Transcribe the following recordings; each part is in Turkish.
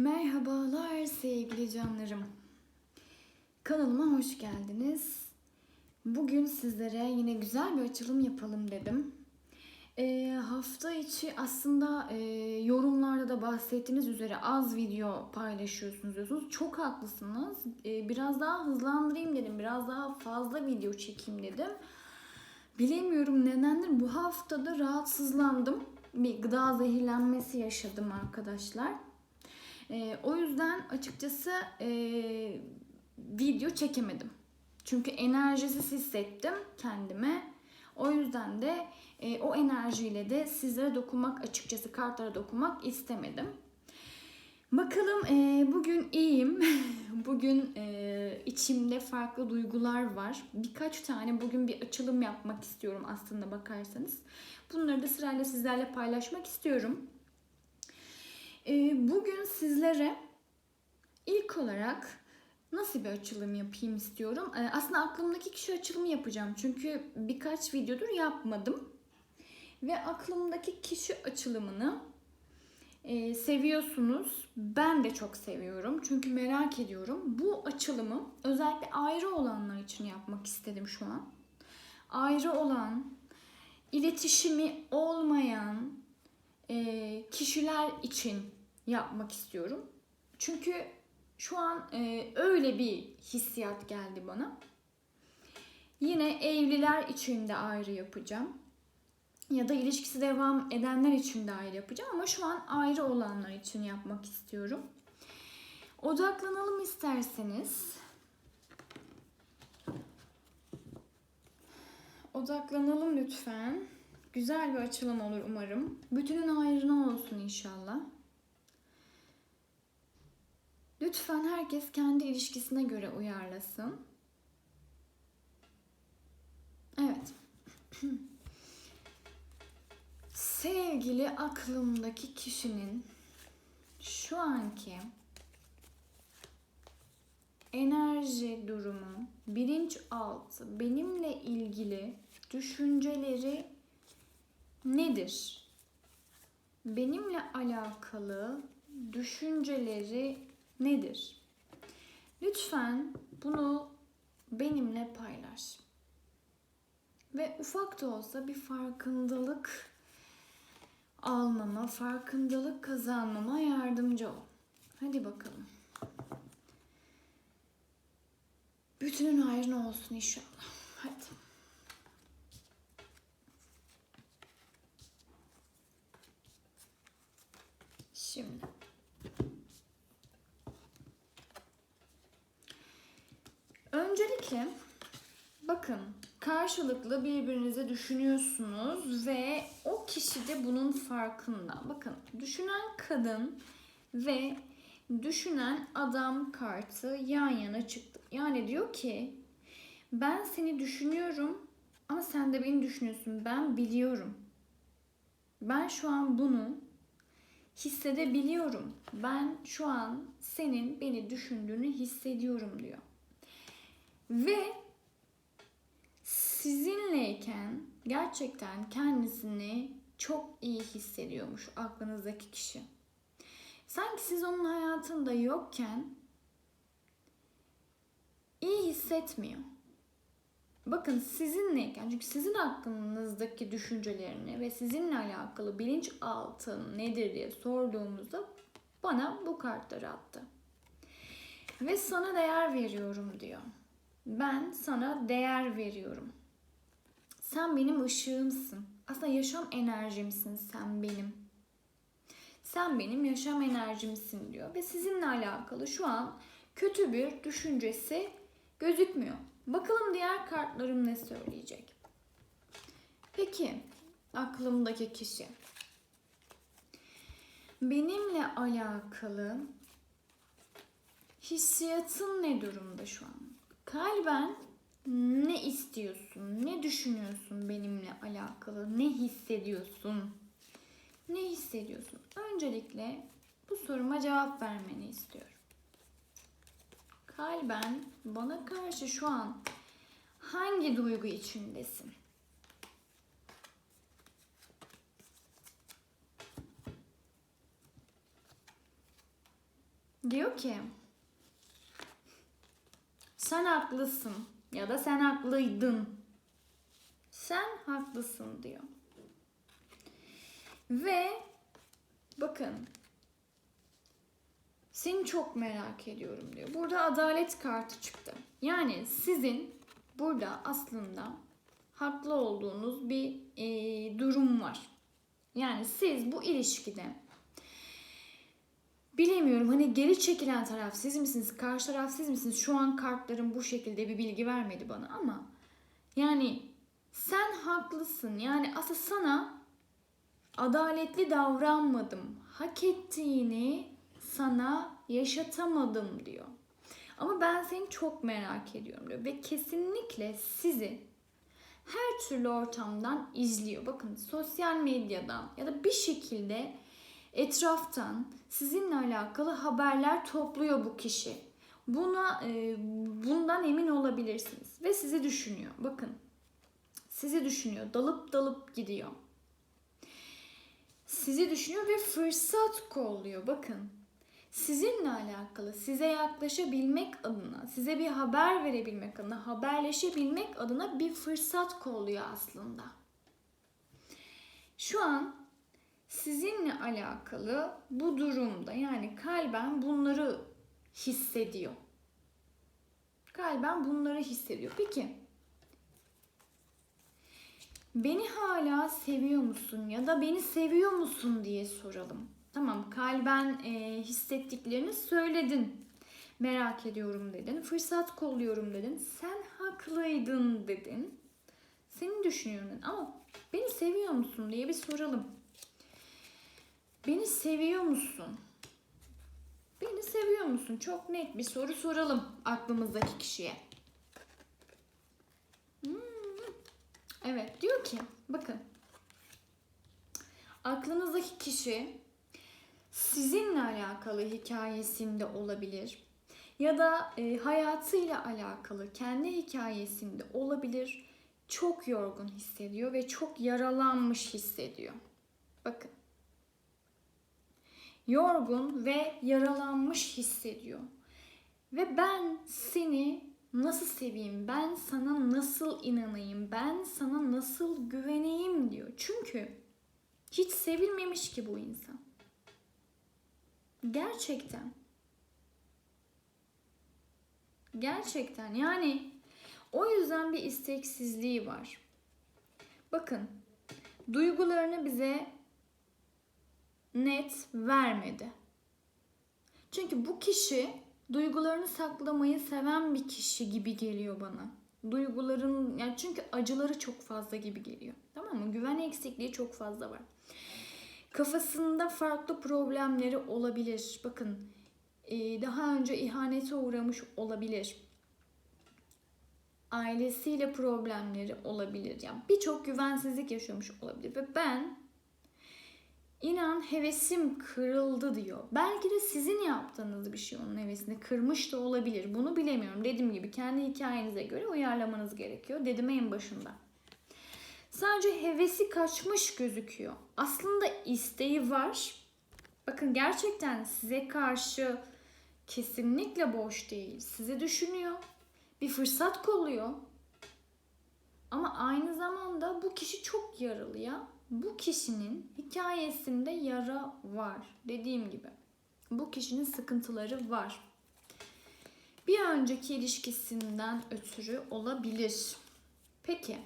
Merhabalar sevgili canlarım. Kanalıma hoş geldiniz. Bugün sizlere yine güzel bir açılım yapalım dedim. Ee, hafta içi aslında e, yorumlarda da bahsettiğiniz üzere az video paylaşıyorsunuz diyorsunuz. Çok haklısınız. Ee, biraz daha hızlandırayım dedim. Biraz daha fazla video çekeyim dedim. Bilemiyorum nedendir bu haftada rahatsızlandım. Bir gıda zehirlenmesi yaşadım arkadaşlar. Ee, o yüzden açıkçası e, video çekemedim. Çünkü enerjisiz hissettim kendime. O yüzden de e, o enerjiyle de sizlere dokunmak açıkçası kartlara dokunmak istemedim. Bakalım e, bugün iyiyim. bugün e, içimde farklı duygular var. Birkaç tane bugün bir açılım yapmak istiyorum aslında bakarsanız. Bunları da sırayla sizlerle paylaşmak istiyorum. E, bugün sizlere ilk olarak nasıl bir açılım yapayım istiyorum. E, aslında aklımdaki kişi açılımı yapacağım. Çünkü birkaç videodur yapmadım. Ve aklımdaki kişi açılımını e, seviyorsunuz. Ben de çok seviyorum. Çünkü merak ediyorum. Bu açılımı özellikle ayrı olanlar için yapmak istedim şu an. Ayrı olan, iletişimi olmayan e, kişiler için yapmak istiyorum. Çünkü şu an e, öyle bir hissiyat geldi bana. Yine evliler için de ayrı yapacağım. Ya da ilişkisi devam edenler için de ayrı yapacağım ama şu an ayrı olanlar için yapmak istiyorum. Odaklanalım isterseniz. Odaklanalım lütfen. Güzel bir açılım olur umarım. Bütünün hayrına olsun inşallah. Lütfen herkes kendi ilişkisine göre uyarlasın. Evet. Sevgili aklımdaki kişinin şu anki enerji durumu, bilinçaltı, benimle ilgili düşünceleri nedir? Benimle alakalı düşünceleri nedir? Lütfen bunu benimle paylaş. Ve ufak da olsa bir farkındalık almama, farkındalık kazanmama yardımcı ol. Hadi bakalım. Bütünün hayrına olsun inşallah. Hadi. Şimdi. Öncelikle bakın karşılıklı birbirinize düşünüyorsunuz ve o kişi de bunun farkında. Bakın düşünen kadın ve düşünen adam kartı yan yana çıktı. Yani diyor ki ben seni düşünüyorum ama sen de beni düşünüyorsun. Ben biliyorum. Ben şu an bunu hissedebiliyorum. Ben şu an senin beni düşündüğünü hissediyorum diyor. Ve sizinleyken gerçekten kendisini çok iyi hissediyormuş aklınızdaki kişi. Sanki siz onun hayatında yokken iyi hissetmiyor. Bakın sizinleyken çünkü sizin aklınızdaki düşüncelerini ve sizinle alakalı bilinçaltı nedir diye sorduğumuzda bana bu kartları attı. Ve sana değer veriyorum diyor. Ben sana değer veriyorum. Sen benim ışığımsın. Aslında yaşam enerjimsin sen benim. Sen benim yaşam enerjimsin diyor. Ve sizinle alakalı şu an kötü bir düşüncesi gözükmüyor. Bakalım diğer kartlarım ne söyleyecek. Peki aklımdaki kişi benimle alakalı hissiyatın ne durumda şu an? Kalben ne istiyorsun? Ne düşünüyorsun benimle alakalı? Ne hissediyorsun? Ne hissediyorsun? Öncelikle bu soruma cevap vermeni istiyorum. Kalben bana karşı şu an hangi duygu içindesin? Diyor ki sen haklısın ya da sen haklıydın. Sen haklısın diyor. Ve bakın seni çok merak ediyorum diyor. Burada adalet kartı çıktı. Yani sizin burada aslında haklı olduğunuz bir e, durum var. Yani siz bu ilişkide bilemiyorum hani geri çekilen taraf siz misiniz, karşı taraf siz misiniz? Şu an kartların bu şekilde bir bilgi vermedi bana ama yani sen haklısın. Yani aslında sana adaletli davranmadım. Hak ettiğini sana yaşatamadım diyor. Ama ben seni çok merak ediyorum diyor. Ve kesinlikle sizi her türlü ortamdan izliyor. Bakın sosyal medyadan ya da bir şekilde etraftan sizinle alakalı haberler topluyor bu kişi. Buna e, bundan emin olabilirsiniz ve sizi düşünüyor. Bakın sizi düşünüyor. Dalıp dalıp gidiyor. Sizi düşünüyor ve fırsat kolluyor. Bakın. Sizinle alakalı, size yaklaşabilmek adına, size bir haber verebilmek adına, haberleşebilmek adına bir fırsat kolluyor aslında. Şu an sizinle alakalı bu durumda yani kalben bunları hissediyor. Kalben bunları hissediyor. Peki beni hala seviyor musun ya da beni seviyor musun diye soralım. Tamam kalben e, hissettiklerini söyledin. Merak ediyorum dedin. Fırsat kolluyorum dedin. Sen haklıydın dedin. Seni düşünüyorum. Ama beni seviyor musun diye bir soralım. Beni seviyor musun? Beni seviyor musun? Çok net bir soru soralım aklımızdaki kişiye. Evet diyor ki bakın aklınızdaki kişi sizinle alakalı hikayesinde olabilir ya da e, hayatıyla alakalı kendi hikayesinde olabilir. Çok yorgun hissediyor ve çok yaralanmış hissediyor. Bakın. Yorgun ve yaralanmış hissediyor. Ve ben seni nasıl seveyim? Ben sana nasıl inanayım? Ben sana nasıl güveneyim diyor. Çünkü hiç sevilmemiş ki bu insan. Gerçekten. Gerçekten yani o yüzden bir isteksizliği var. Bakın duygularını bize net vermedi. Çünkü bu kişi duygularını saklamayı seven bir kişi gibi geliyor bana. Duyguların yani çünkü acıları çok fazla gibi geliyor. Tamam mı? Güven eksikliği çok fazla var. Kafasında farklı problemleri olabilir. Bakın e, daha önce ihanete uğramış olabilir. Ailesiyle problemleri olabilir. Yani birçok güvensizlik yaşamış olabilir. Ve ben inan hevesim kırıldı diyor. Belki de sizin yaptığınız bir şey onun hevesini kırmış da olabilir. Bunu bilemiyorum. Dediğim gibi kendi hikayenize göre uyarlamanız gerekiyor. Dedim en başında. Sadece hevesi kaçmış gözüküyor. Aslında isteği var. Bakın gerçekten size karşı kesinlikle boş değil. Sizi düşünüyor. Bir fırsat kolluyor. Ama aynı zamanda bu kişi çok yaralı ya. Bu kişinin hikayesinde yara var. Dediğim gibi. Bu kişinin sıkıntıları var. Bir önceki ilişkisinden ötürü olabilir. Peki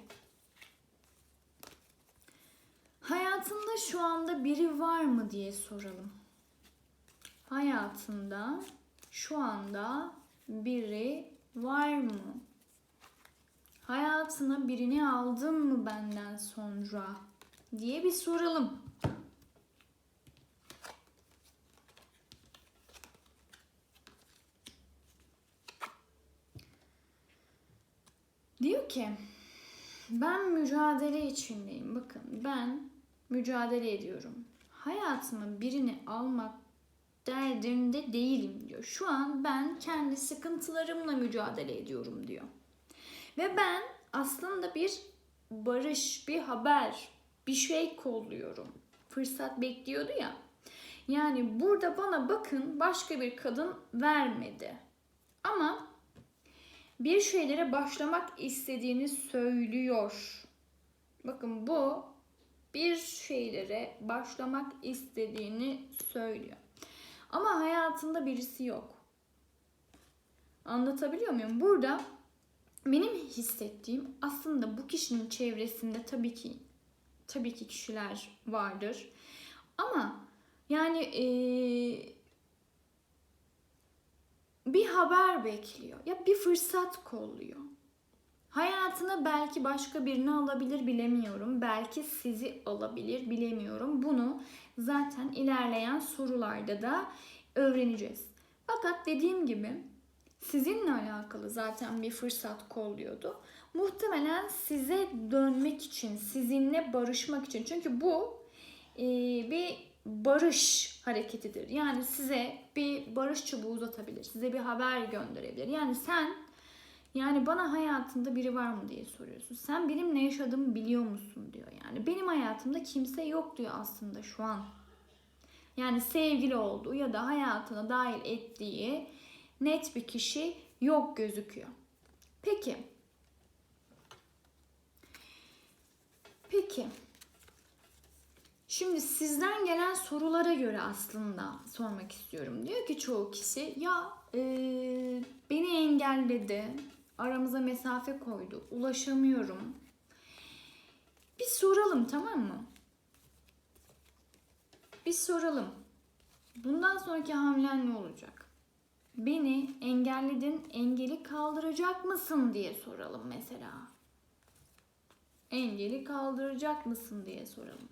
Hayatında şu anda biri var mı diye soralım. Hayatında şu anda biri var mı? Hayatına birini aldın mı benden sonra diye bir soralım. Diyor ki ben mücadele içindeyim. Bakın ben mücadele ediyorum. Hayatıma birini almak derdimde değilim diyor. Şu an ben kendi sıkıntılarımla mücadele ediyorum diyor. Ve ben aslında bir barış, bir haber, bir şey kolluyorum. Fırsat bekliyordu ya. Yani burada bana bakın başka bir kadın vermedi. Ama bir şeylere başlamak istediğini söylüyor. Bakın bu bir şeylere başlamak istediğini söylüyor. Ama hayatında birisi yok. Anlatabiliyor muyum? Burada benim hissettiğim aslında bu kişinin çevresinde tabii ki tabii ki kişiler vardır. Ama yani eee, bir haber bekliyor. Ya bir fırsat kolluyor. Hayatına belki başka birini alabilir bilemiyorum. Belki sizi alabilir bilemiyorum. Bunu zaten ilerleyen sorularda da öğreneceğiz. Fakat dediğim gibi sizinle alakalı zaten bir fırsat kolluyordu. Muhtemelen size dönmek için, sizinle barışmak için. Çünkü bu e, bir barış hareketidir. Yani size bir barış çubuğu uzatabilir. Size bir haber gönderebilir. Yani sen yani bana hayatında biri var mı diye soruyorsun. Sen benim ne yaşadığımı biliyor musun diyor. Yani benim hayatımda kimse yok diyor aslında şu an. Yani sevgili olduğu ya da hayatına dahil ettiği net bir kişi yok gözüküyor. Peki. Peki. Şimdi sizden gelen sorulara göre aslında sormak istiyorum. Diyor ki çoğu kişi ya e, beni engelledi, aramıza mesafe koydu, ulaşamıyorum. Bir soralım tamam mı? Bir soralım. Bundan sonraki hamlen ne olacak? Beni engelledin, engeli kaldıracak mısın diye soralım mesela. Engeli kaldıracak mısın diye soralım.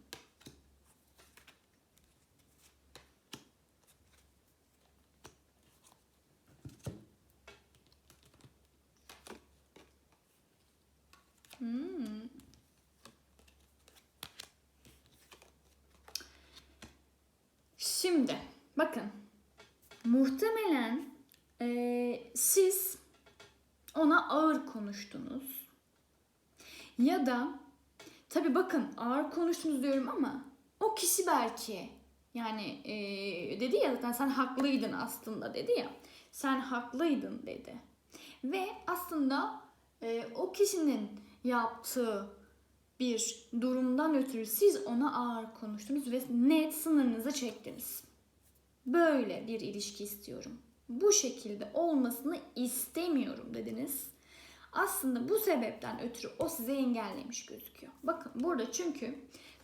Hmm. Şimdi bakın muhtemelen eee, siz ona ağır konuştunuz ya da tabi bakın ağır konuştunuz diyorum ama o kişi belki yani eee, dedi ya zaten sen haklıydın aslında dedi ya sen haklıydın dedi ve aslında e, o kişinin yaptığı bir durumdan ötürü siz ona ağır konuştunuz ve net sınırınızı çektiniz. Böyle bir ilişki istiyorum. Bu şekilde olmasını istemiyorum dediniz. Aslında bu sebepten ötürü o size engellemiş gözüküyor. Bakın burada çünkü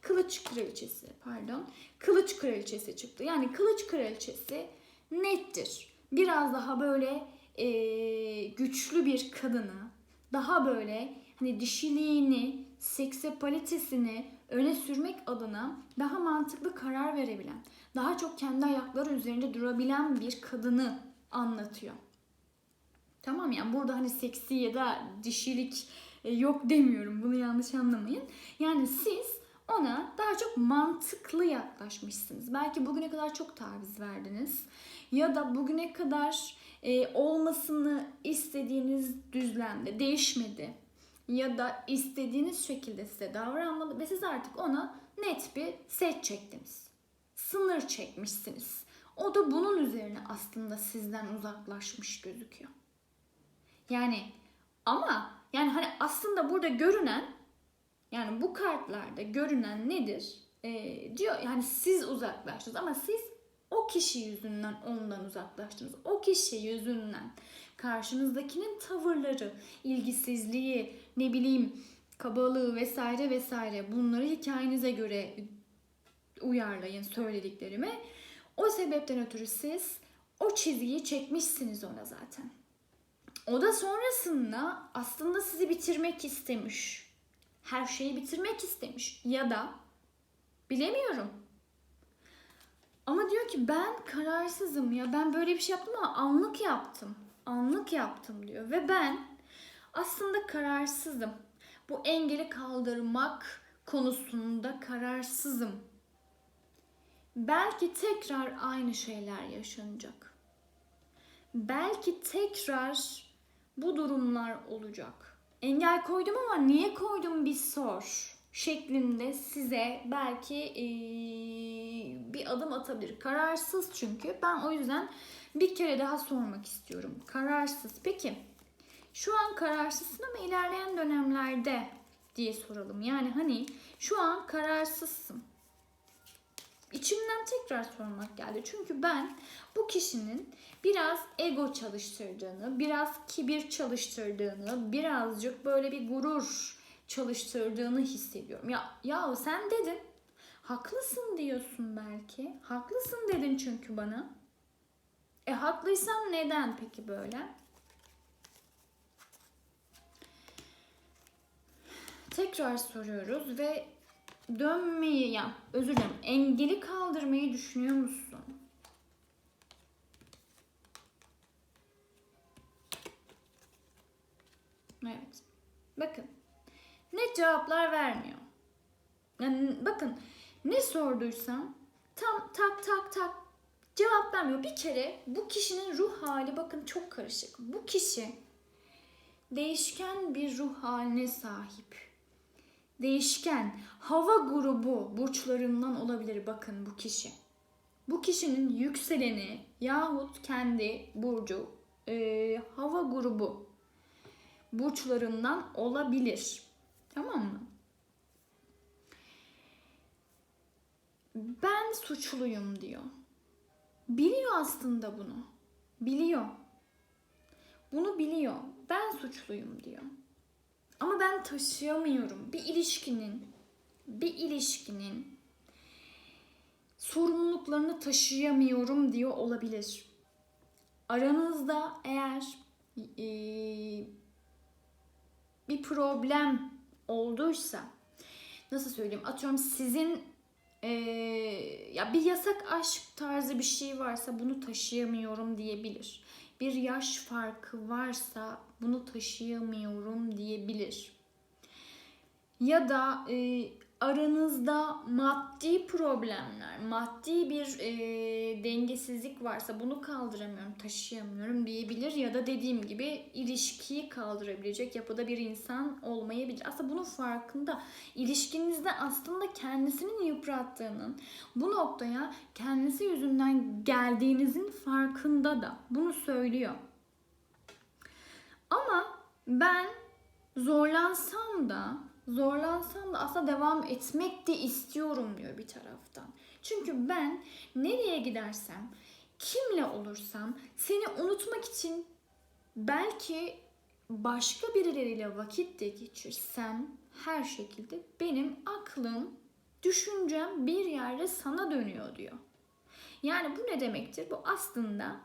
kılıç kraliçesi pardon kılıç kraliçesi çıktı. Yani kılıç kraliçesi nettir. Biraz daha böyle eee, güçlü bir kadını daha böyle hani dişiliğini, seksapalitesini öne sürmek adına daha mantıklı karar verebilen, daha çok kendi ayakları üzerinde durabilen bir kadını anlatıyor. Tamam yani burada hani seksi ya da dişilik e, yok demiyorum. Bunu yanlış anlamayın. Yani siz ona daha çok mantıklı yaklaşmışsınız. Belki bugüne kadar çok taviz verdiniz. Ya da bugüne kadar e, olmasını istediğiniz düzlemde değişmedi. Ya da istediğiniz şekilde size davranmalı ve siz artık ona net bir set çektiniz. Sınır çekmişsiniz. O da bunun üzerine aslında sizden uzaklaşmış gözüküyor. Yani ama yani hani aslında burada görünen yani bu kartlarda görünen nedir? Ee, diyor yani siz uzaklaştınız ama siz o kişi yüzünden ondan uzaklaştınız. O kişi yüzünden karşınızdakinin tavırları, ilgisizliği, ne bileyim kabalığı vesaire vesaire bunları hikayenize göre uyarlayın söylediklerimi. O sebepten ötürü siz o çizgiyi çekmişsiniz ona zaten. O da sonrasında aslında sizi bitirmek istemiş. Her şeyi bitirmek istemiş. Ya da bilemiyorum. Ama diyor ki ben kararsızım ya ben böyle bir şey yaptım ama anlık yaptım. Anlık yaptım diyor. Ve ben aslında kararsızım. Bu engeli kaldırmak konusunda kararsızım. Belki tekrar aynı şeyler yaşanacak. Belki tekrar bu durumlar olacak. Engel koydum ama niye koydum bir sor. şeklinde size belki eee, bir adım atabilir. Kararsız çünkü. Ben o yüzden bir kere daha sormak istiyorum. Kararsız. Peki şu an kararsızsın ama ilerleyen dönemlerde diye soralım. Yani hani şu an kararsızsın. İçimden tekrar sormak geldi. Çünkü ben bu kişinin biraz ego çalıştırdığını, biraz kibir çalıştırdığını, birazcık böyle bir gurur çalıştırdığını hissediyorum. Ya ya sen dedin. Haklısın diyorsun belki. Haklısın dedin çünkü bana. E haklıysam neden peki böyle? Tekrar soruyoruz ve dönmeyi ya özür dilerim engeli kaldırmayı düşünüyor musun? Evet. Bakın. Net cevaplar vermiyor. Yani bakın ne sorduysam tam tak tak tak cevap vermiyor. Bir kere bu kişinin ruh hali bakın çok karışık. Bu kişi değişken bir ruh haline sahip. Değişken hava grubu burçlarından olabilir bakın bu kişi. Bu kişinin yükseleni yahut kendi burcu e, hava grubu burçlarından olabilir. Tamam mı? Ben suçluyum diyor. Biliyor aslında bunu. Biliyor. Bunu biliyor. Ben suçluyum diyor. Ama ben taşıyamıyorum. Bir ilişkinin bir ilişkinin sorumluluklarını taşıyamıyorum diyor olabilir. Aranızda eğer eee, bir problem olduysa nasıl söyleyeyim atıyorum sizin eee, ya bir yasak aşk tarzı bir şey varsa bunu taşıyamıyorum diyebilir. Bir yaş farkı varsa bunu taşıyamıyorum diyebilir. Ya da e, aranızda maddi problemler, maddi bir e, dengesizlik varsa bunu kaldıramıyorum, taşıyamıyorum diyebilir. Ya da dediğim gibi ilişkiyi kaldırabilecek yapıda bir insan olmayabilir. Aslında bunun farkında. İlişkinizde aslında kendisinin yıprattığının, bu noktaya kendisi yüzünden geldiğinizin farkında da. Bunu söylüyor. Ama ben zorlansam da zorlansam da aslında devam etmek de istiyorum diyor bir taraftan. Çünkü ben nereye gidersem, kimle olursam seni unutmak için belki başka birileriyle vakit de geçirsem her şekilde benim aklım, düşüncem bir yerde sana dönüyor diyor. Yani bu ne demektir? Bu aslında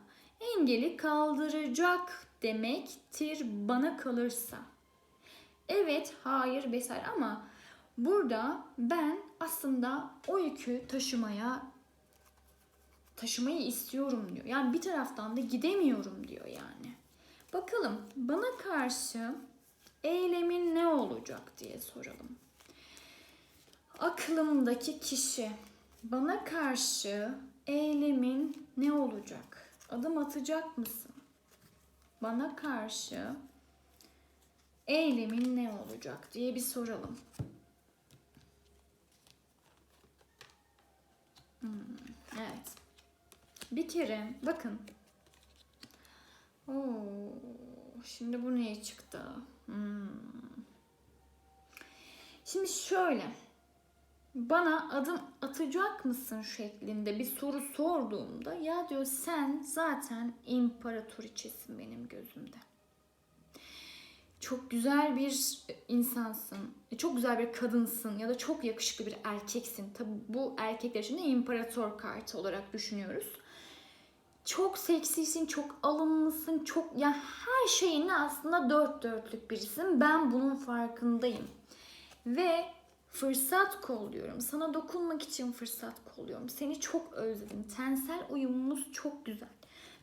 engeli kaldıracak demektir bana kalırsa. Evet, hayır vesaire ama burada ben aslında o yükü taşımaya taşımayı istiyorum diyor. Yani bir taraftan da gidemiyorum diyor yani. Bakalım bana karşı eylemin ne olacak diye soralım. Aklımdaki kişi bana karşı eylemin ne olacak? Adım atacak mısın? Bana karşı eylemin ne olacak diye bir soralım. Hmm, evet. Bir kere bakın. Oo, şimdi bu niye çıktı? Hmm. Şimdi şöyle. Bana adım atacak mısın şeklinde bir soru sorduğumda ya diyor sen zaten imparatoriçesin benim gözümde çok güzel bir insansın, çok güzel bir kadınsın ya da çok yakışıklı bir erkeksin. Tabi bu erkekler için de imparator kartı olarak düşünüyoruz. Çok seksisin, çok alımlısın, çok ya her şeyinle aslında dört dörtlük birisin. Ben bunun farkındayım. Ve fırsat kolluyorum. Sana dokunmak için fırsat kolluyorum. Seni çok özledim. Tensel uyumumuz çok güzel.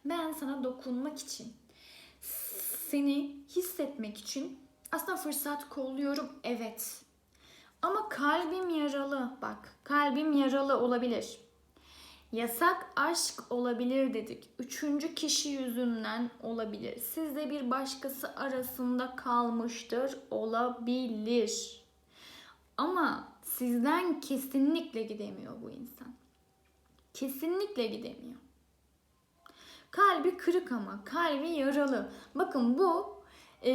Ben sana dokunmak için seni hissetmek için aslında fırsat kolluyorum evet. Ama kalbim yaralı bak kalbim yaralı olabilir. Yasak aşk olabilir dedik. Üçüncü kişi yüzünden olabilir. Sizde bir başkası arasında kalmıştır olabilir. Ama sizden kesinlikle gidemiyor bu insan. Kesinlikle gidemiyor. Kalbi kırık ama kalbi yaralı. Bakın bu e,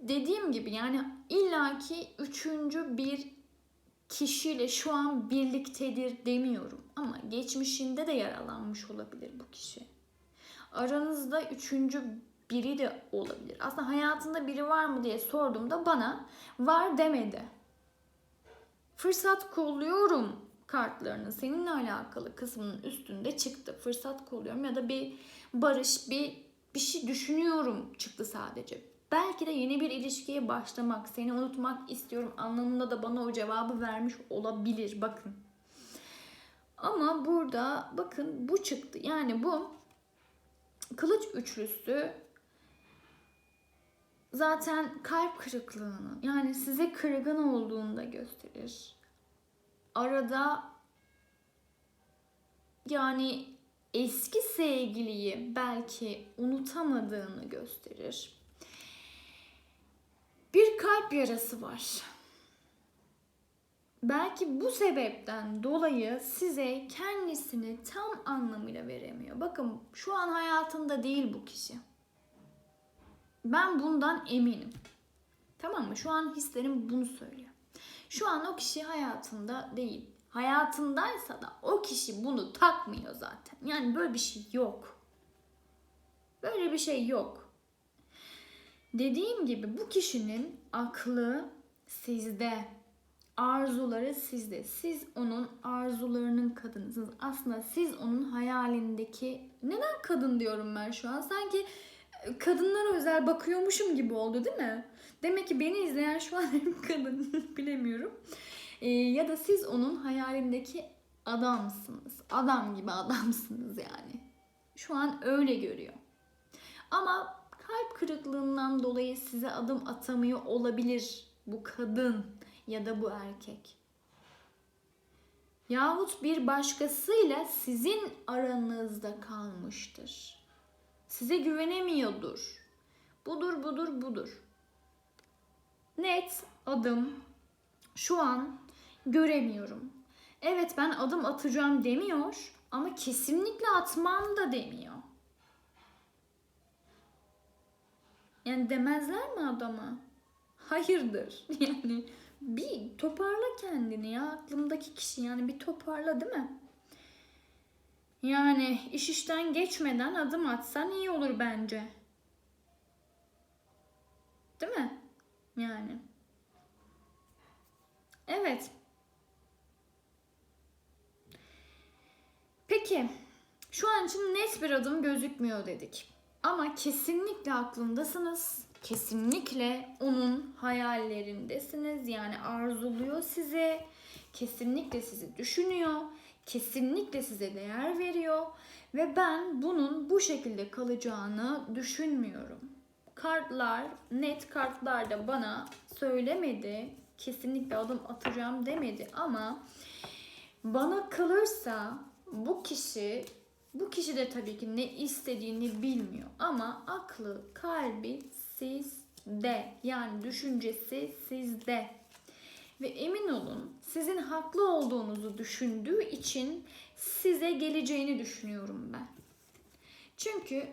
dediğim gibi yani illaki üçüncü bir kişiyle şu an birliktedir demiyorum. Ama geçmişinde de yaralanmış olabilir bu kişi. Aranızda üçüncü biri de olabilir. Aslında hayatında biri var mı diye sorduğumda bana var demedi. Fırsat kolluyorum kartlarının seninle alakalı kısmının üstünde çıktı. Fırsat kolluyorum ya da bir barış, bir bir şey düşünüyorum çıktı sadece. Belki de yeni bir ilişkiye başlamak, seni unutmak istiyorum anlamında da bana o cevabı vermiş olabilir. Bakın. Ama burada bakın bu çıktı. Yani bu kılıç üçlüsü zaten kalp kırıklığını yani size kırgın olduğunu da gösterir. Arada yani eski sevgiliyi belki unutamadığını gösterir. Bir kalp yarası var. Belki bu sebepten dolayı size kendisini tam anlamıyla veremiyor. Bakın şu an hayatında değil bu kişi. Ben bundan eminim. Tamam mı? Şu an hislerim bunu söylüyor. Şu an o kişi hayatında değil. Hayatındaysa da o kişi bunu takmıyor zaten. Yani böyle bir şey yok. Böyle bir şey yok. Dediğim gibi bu kişinin aklı sizde. Arzuları sizde. Siz onun arzularının kadınısınız. Aslında siz onun hayalindeki... Neden kadın diyorum ben şu an? Sanki kadınlara özel bakıyormuşum gibi oldu değil mi? Demek ki beni izleyen şu an kadın bilemiyorum. Ee, ya da siz onun hayalindeki adamsınız. Adam gibi adamsınız yani. Şu an öyle görüyor. Ama kalp kırıklığından dolayı size adım atamıyor olabilir bu kadın ya da bu erkek. Yahut bir başkasıyla sizin aranızda kalmıştır. Size güvenemiyordur. Budur budur budur. Net adım şu an göremiyorum. Evet ben adım atacağım demiyor ama kesinlikle atmam da demiyor. Yani demezler mi adama? Hayırdır. Yani bir toparla kendini ya aklımdaki kişi yani bir toparla değil mi? Yani iş işten geçmeden adım atsan iyi olur bence. Değil mi? Yani. Evet. Peki. Şu an için net bir adım gözükmüyor dedik. Ama kesinlikle aklındasınız. Kesinlikle onun hayallerindesiniz. Yani arzuluyor size. Kesinlikle sizi düşünüyor. Kesinlikle size değer veriyor. Ve ben bunun bu şekilde kalacağını düşünmüyorum. Kartlar, net kartlar da bana söylemedi. Kesinlikle adım atacağım demedi ama bana kalırsa bu kişi bu kişi de tabii ki ne istediğini bilmiyor ama aklı, kalbi sizde. Yani düşüncesi sizde. Ve emin olun sizin haklı olduğunuzu düşündüğü için size geleceğini düşünüyorum ben. Çünkü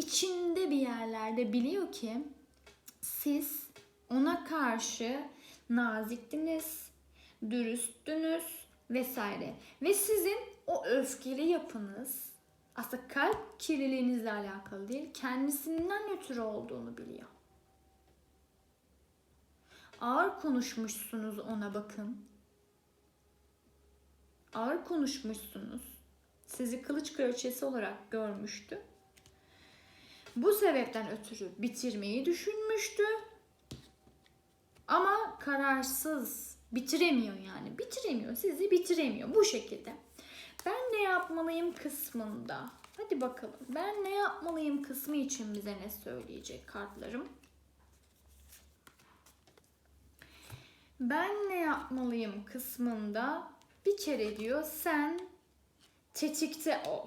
içinde bir yerlerde biliyor ki siz ona karşı naziktiniz, dürüsttünüz vesaire. Ve sizin o öfkeli yapınız aslında kalp kirliliğinizle alakalı değil, kendisinden ötürü olduğunu biliyor. Ağır konuşmuşsunuz ona bakın. Ağır konuşmuşsunuz. Sizi kılıç kraliçesi olarak görmüştü. Bu sebepten ötürü bitirmeyi düşünmüştü. Ama kararsız. Bitiremiyor yani. Bitiremiyor. Sizi bitiremiyor. Bu şekilde. Ben ne yapmalıyım kısmında. Hadi bakalım. Ben ne yapmalıyım kısmı için bize ne söyleyecek kartlarım? Ben ne yapmalıyım kısmında bir kere diyor sen tetikte ol.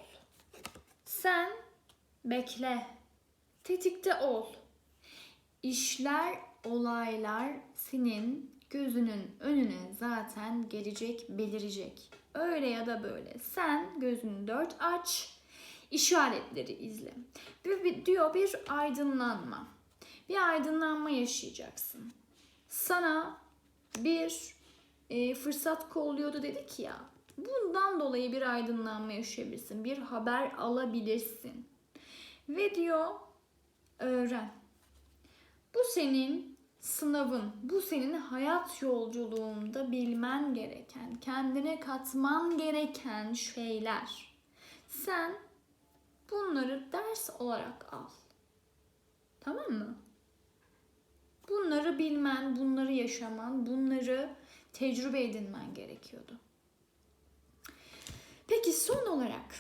Sen bekle. Tetikte ol. İşler, olaylar senin gözünün önüne zaten gelecek, belirecek. Öyle ya da böyle. Sen gözünü dört aç, işaretleri izle. Bir, bir- diyor bir aydınlanma. Bir aydınlanma yaşayacaksın. Sana bir e, fırsat kolluyordu dedik ya. Bundan dolayı bir aydınlanma yaşayabilirsin. Bir haber alabilirsin. Ve diyor öğren. Bu senin sınavın, bu senin hayat yolculuğunda bilmen gereken, kendine katman gereken şeyler. Sen bunları ders olarak al. Tamam mı? Bunları bilmen, bunları yaşaman, bunları tecrübe edinmen gerekiyordu. Peki son olarak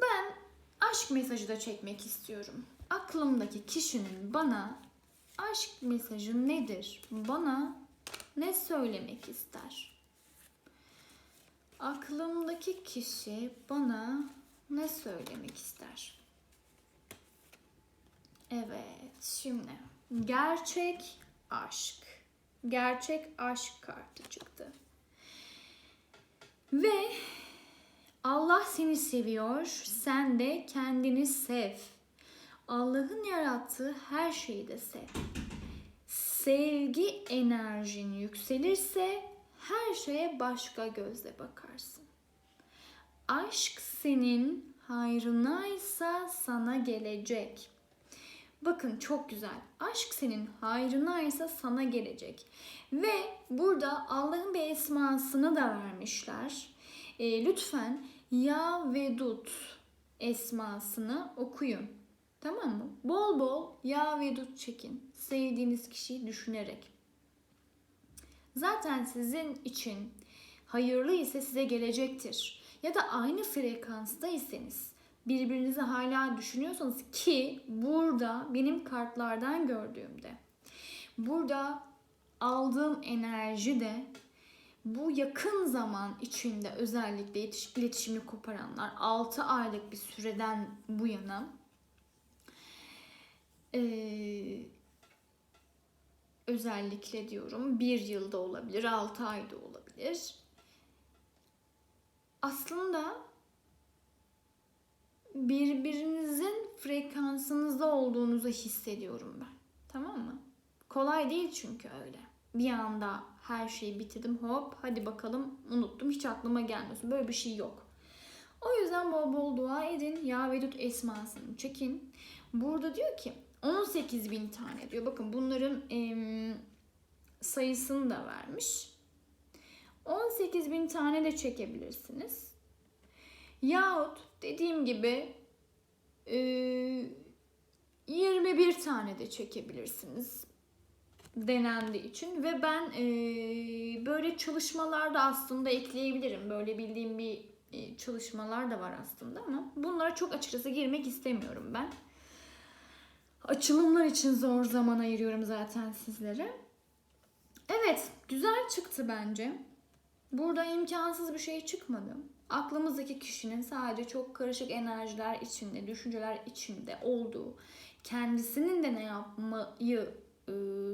ben aşk mesajı da çekmek istiyorum. Aklımdaki kişinin bana aşk mesajı nedir? Bana ne söylemek ister? Aklımdaki kişi bana ne söylemek ister? Evet, şimdi gerçek aşk. Gerçek aşk kartı çıktı. Ve Allah seni seviyor, sen de kendini sev. Allah'ın yarattığı her şeyi de sev. Sevgi enerjin yükselirse her şeye başka gözle bakarsın. Aşk senin hayrınaysa sana gelecek. Bakın çok güzel. Aşk senin hayrınaysa sana gelecek. Ve burada Allah'ın bir esmasını da vermişler. E, lütfen Ya Vedut esmasını okuyun. Tamam mı? Bol bol Ya Vedut çekin. Sevdiğiniz kişiyi düşünerek. Zaten sizin için hayırlı ise size gelecektir. Ya da aynı frekanstaysanız birbirinizi hala düşünüyorsanız ki burada benim kartlardan gördüğümde burada aldığım enerji de bu yakın zaman içinde özellikle iletişim, iletişimi koparanlar 6 aylık bir süreden bu yana eee, özellikle diyorum bir yılda olabilir 6 ayda olabilir aslında birbirinizin frekansınızda olduğunuzu hissediyorum ben. Tamam mı? Kolay değil çünkü öyle. Bir anda her şeyi bitirdim hop hadi bakalım unuttum hiç aklıma gelmiyorsun. Böyle bir şey yok. O yüzden bol bol dua edin. Ya Vedut esmasını çekin. Burada diyor ki 18 bin tane diyor. Bakın bunların em, sayısını da vermiş. 18 bin tane de çekebilirsiniz. Yahut dediğim gibi e, 21 tane de çekebilirsiniz denendiği için ve ben e, böyle çalışmalarda aslında ekleyebilirim. Böyle bildiğim bir e, çalışmalar da var aslında ama bunlara çok açıkçası girmek istemiyorum ben. Açılımlar için zor zaman ayırıyorum zaten sizlere. Evet, güzel çıktı bence. Burada imkansız bir şey çıkmadı. Aklımızdaki kişinin sadece çok karışık enerjiler içinde, düşünceler içinde olduğu, kendisinin de ne yapmayı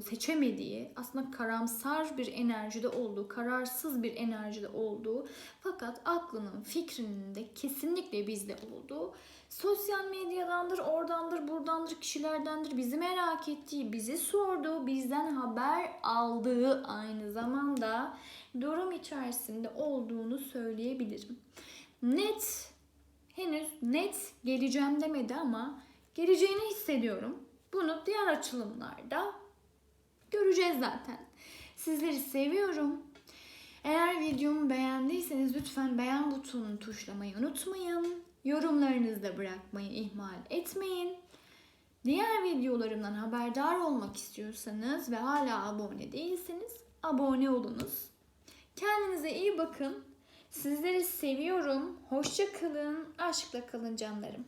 seçemediği, aslında karamsar bir enerjide olduğu, kararsız bir enerjide olduğu, fakat aklının, fikrinin de kesinlikle bizde olduğu, sosyal medyadandır, oradandır, buradandır, kişilerdendir, bizi merak ettiği, bizi sorduğu, bizden haber aldığı aynı zamanda durum içerisinde olduğunu söyleyebilirim. Net, henüz net geleceğim demedi ama geleceğini hissediyorum. Bunu diğer açılımlarda göreceğiz zaten. Sizleri seviyorum. Eğer videomu beğendiyseniz lütfen beğen butonunu tuşlamayı unutmayın. Yorumlarınızı da bırakmayı ihmal etmeyin. Diğer videolarımdan haberdar olmak istiyorsanız ve hala abone değilseniz abone olunuz. Kendinize iyi bakın. Sizleri seviyorum. Hoşça kalın. Aşkla kalın canlarım.